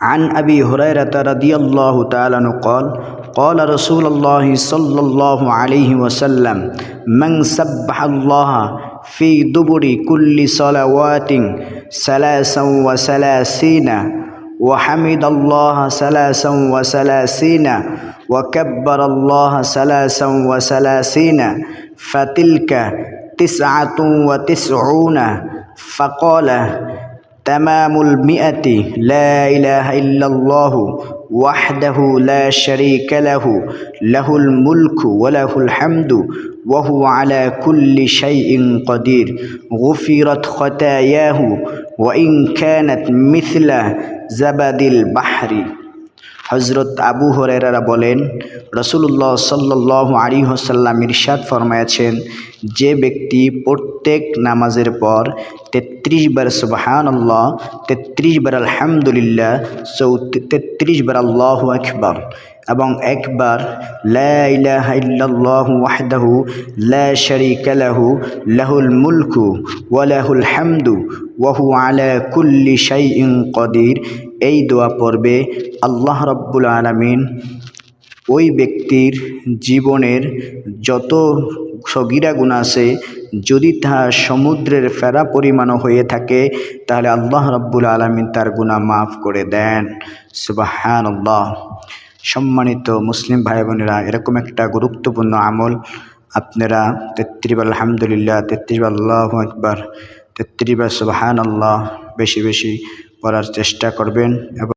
عن أبي هريرة رضي الله تعالى عنه قال قال رسول الله صلى الله عليه وسلم من سبح الله في دبر كل صلوات ثلاثا وثلاثين وحمد الله ثلاثا وثلاثين وكبر الله ثلاثا وثلاثين فتلك تسعة وتسعون فقال তামামুল মিয়াতি লাহু ওয়াহদাহু লা শারীকা লাহু, লাহুল মুলকু ওয়ালাহুল হামদু ওয়াহু আলা কুল্লি শাইইন কদির খাতায়াহু ওয়া ইন কানাত মিথলা জাবাদিল বাহরি। হজরত আবু হুরায়রা বলেন রসুল্লাহ সাল্লাল্লাহু আলাইহি ওয়াসাল্লাম ইরশাদ ফরমায়েছেন, যে ব্যক্তি প্রত্যেক নামাজের পর তেত্রিশ বার সুবাহান আল্লাহ তেত্রিশ বার আলহামদুলিল্লাহ চৌ তেত্রিশ বার আল্লাহ আকবর এবং একবার লা ইলাহা ইল্লাল্লাহু ওয়াহদাহু লা শারীকা লাহু, লাহুল মুলকু ওয়া লাহুল হামদু ওয়া হুয়া আলা কুল্লি শাইইন কদির। এই দোয়া পড়বে আল্লাহ রব্বুল আলামিন। ওই ব্যক্তির জীবনের যত সগিরা গুণ আছে যদি তা সমুদ্রের ফেরা পরিমাণও হয়ে থাকে, তাহলে আল্লাহ রব্বুল আলমিন তার গুণা মাফ করে দেন। সুবাহান আল্লাহ সম্মানিত মুসলিম ভাই বোনেরা এরকম একটা গুরুত্বপূর্ণ আমল আপনারা তেত্রিশ আলহামদুলিল্লাহ, তেত্রিশ আল্লাহ একবার তেত্রিশ সুবাহান আল্লাহ বেশি বেশি পড়ার চেষ্টা করবেন এবং